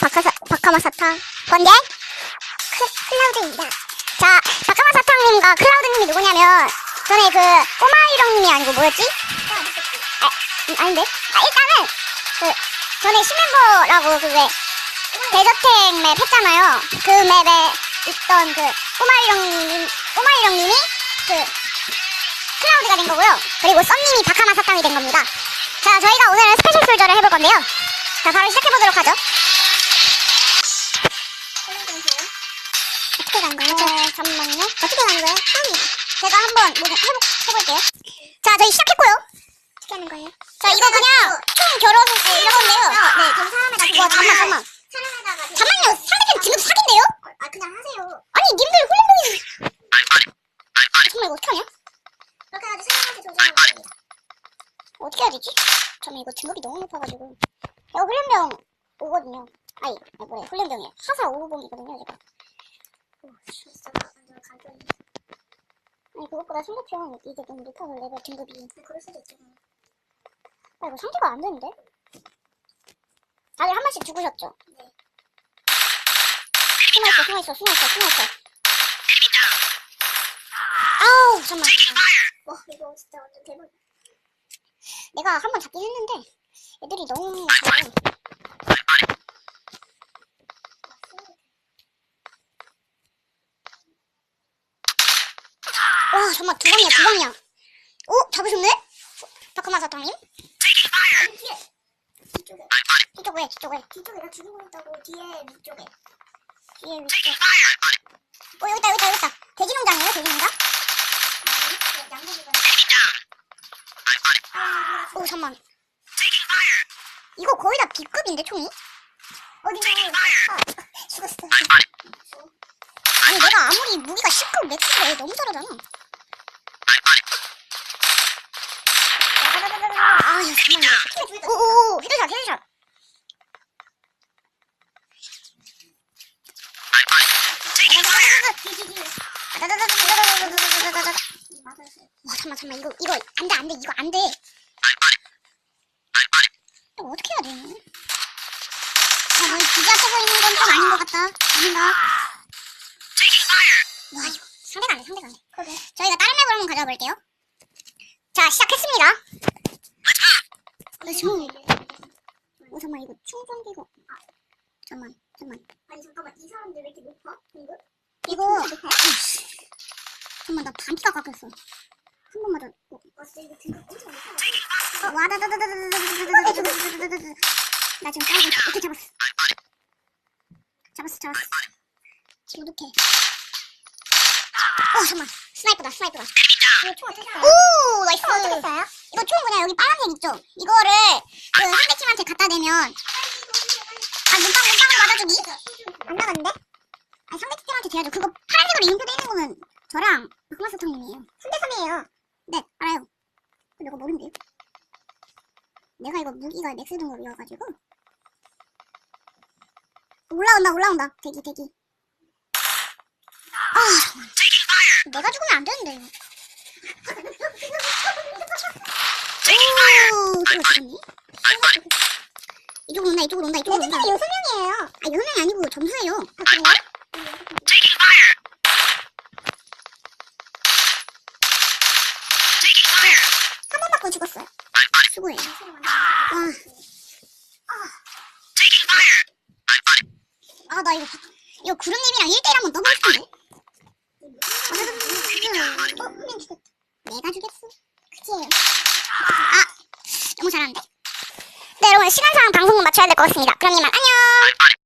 바카사, 바카마 사탕 번개 클, 클라우드입니다. 자, 바카마 사탕님과 클라우드님이 누구냐면 전에 그 꼬마유령님이 아니고 뭐였지? 아, 음, 아닌데? 아, 일단은 그 전에 신멤버라고 그왜 대저택 맵 했잖아요. 그 맵에 있던 그 꼬마유령님, 꼬마유령님이 그 클라우드가 된 거고요. 그리고 썸님이 바카마 사탕이 된 겁니다. 자, 저희가 오늘은 스페셜 솔저를 해볼 건데요. 자, 바로 시작해보도록 하죠. 어떻게 가는 거예요? 잠깐만요. 어떻게 가는 거예요? 처음이에요. 제가 한번 뭐 해보, 해볼게요. 자, 저희 시작했고요. 어떻게 하는 거예요? 자, 이거 그냥 총 결혼 이건데요. 네, 그럼 사람에다 와, 잠만, 잠만. 사람에다가 잠만요. 상대편 지금 사귄대요? 아 그냥 하세요. 아니, 님들 훈련병이. 정말 이거 어떻게 하냐? 그렇게 해가지고 사람한테 조정하는 겁니다. 어떻게 해야 되지? 저는 이거 등급이 너무 높아가지고. 제가 훈련병 오거든요. 아니, 아니 뭐래, 훈련병이에요. 하사 550이거든요, 제가. 진짜 완전 간편해. 아니, 그것보다 상대편 이제 너무 높아서 레벨 등급이. 그럴 수도 있잖아요. 아, 이거 상태가 안 되는데? 다들 한 번씩 죽으셨죠? 네. 숨어있어, 숨어있어, 숨어있어, 숨어있어. 아우, 잠깐만. 와 이거 진짜 완전 대박. 내가 한 번 잡긴 했는데, 애들이 너무 잘해. 와, 정말 두 방이야, 두 방이야. 오, 잡으셨네? 바크마 사탕님? 뒤쪽에 뒤쪽 왜, 뒤쪽 왜? 뒤쪽에 나 죽이고 있다고 뒤에 위쪽에. 뒤에 위쪽. 어, 여기 있다, 여기 있다, 여기 있다. 돼지농장이에요, 돼지농장? 아, 양고기가. 아 오, 잠만. 이거 거의 다 B급인데, 총이? 어디서 아 죽었어. 아니, 내가 아무리 무기가 10급 맥스래. 너무 잘하잖아. 아, 야, 잠깐만. 오오오, 헤드샷, 헤드샷. 와, 잠만, 잠만. 이거, 이거, 안 돼, 안 돼. 이거 안 돼. 이거 어떻게 해야 돼? 아, 너 기자 쓰고 있는 건 좀 아닌 것 같다. 아닌가? 와, 이거 상대가 안 돼, 상대가 안 돼. 그래. 저희가 다른 맵을 한번 가져와 볼게요. 자, 시작했습니다. 나 지금, 어, 잠만, 이거 충전기가. 아, 잠만, 잠만. 아니 잠깐만 이 사람들 왜 이렇게 높아? 이거? 이거, 아이씨. 잠만, 나 반피가 깎였어. 한번 맞아. 어, 와 진짜 이거 등급 엄청 높아. 와, 나, 나, 나, 나, 나, 나, 나, 나, 나, 나, 나, 나, 나, 나 지금 있어. 오케이, 잡았어. 잡았어, 잡았어. 지구독해. 어, 잠만. 스나이퍼다, 스나이퍼다. 이거 총 어떻게? 오, 나이스. 어떻게 써요? 이거 총 그냥 여기 빨간색 있죠? 이거를 그 상대팀한테 갖다 대면 아, 눈빵, 눈빵으로 맞아주기? 안 나갔는데? 아니, 상대팀한테 돼야죠. 그거 파란색으로 이름표 돼 있는 거는 저랑 박마사탕님이에요. 3대3이에요. 네, 알아요. 내가 모른대요. 내가 이거 무기가 맥스 등급이어가지고. 올라온다, 올라온다. 대기, 대기. 아, 잠깐만. 내가 죽으면 안 되는데, 이거. 오, 이거 죽었니? 이쪽으로 온다, 이쪽으로 온다, 이쪽으로 온다. 여섯 명이에요. 아, 여섯 명이 아니고 점수예요. 아, 그래요? 한 번 맞고 죽었어요. 수고해요. 와. 아, 나 이거, 이거 구름님이랑 1대1 한번 떠보고 싶은데? 어, 한명 죽였다. 내가 죽였어. 그치? 아, 너무 잘하는데? 네, 여러분, 시간상 방송은 맞춰야 될 것 같습니다. 그럼 이만 안녕!